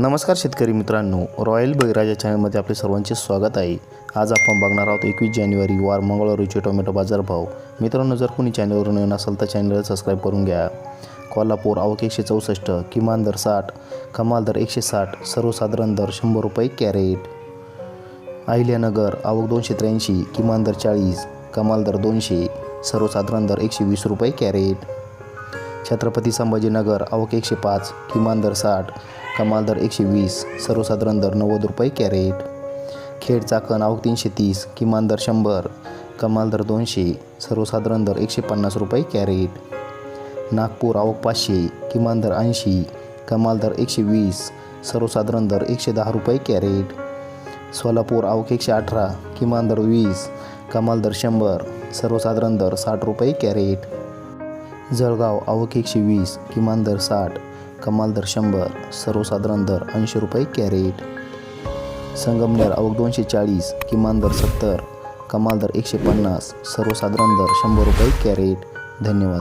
नमस्कार शेतकरी मित्रांनो रॉयल बळीराजा चॅनलमध्ये आपले सर्वांचे स्वागत आहे. आज आपण बघणार आहोत एकवीस जानेवारी वार मंगळवारीचे टोमॅटो बाजारभाव मित्रांनो जर कोणी चॅनलवर नवीन असेल तर चॅनलला सबस्क्राईब करून घ्या. कोल्हापूर आवक एकशे चौसष्ट किमान दर साठ कमाल दर एकशे साठ सर्वसाधारण दर शंभर रुपये कॅरेट. अहिल्यानगर आवक दोनशे त्र्याऐंशी किमान दर चाळीस कमाल दर दोनशे सर्वसाधारण दर एकशे वीस रुपये कॅरेट. छत्रपती संभाजीनगर आवक एकशे पाच किमान दर साठ कमाल दर एकशे वीस सर्वसाधारण दर नव्वद रुपये कॅरेट. खेड चाकण आवक तीनशे तीस किमान दर शंभर कमाल दर दोनशे सर्वसाधारण दर एकशे पन्नास रुपये कॅरेट. नागपूर आवक पाचशे किमान दर ऐंशी कमाल दर एकशे वीस सर्वसाधारण दर एकशे दहा रुपये कॅरेट. सोलापूर आवक एकशे अठरा किमान दर वीस कमाल दर शंभर सर्वसाधारण दर साठ रुपये कॅरेट. जळगाव आवक एकशे वीस किमान दर साठ कमाल दर शंभर सर्वसाधारण दर ऐंशी रुपये कॅरेट. संगमनेर अवघ दोनशे चाळीस किमान दर सत्तर कमाल दर एकशे पन्नास सर्वसाधारण दर शंभर रुपये कॅरेट. धन्यवाद.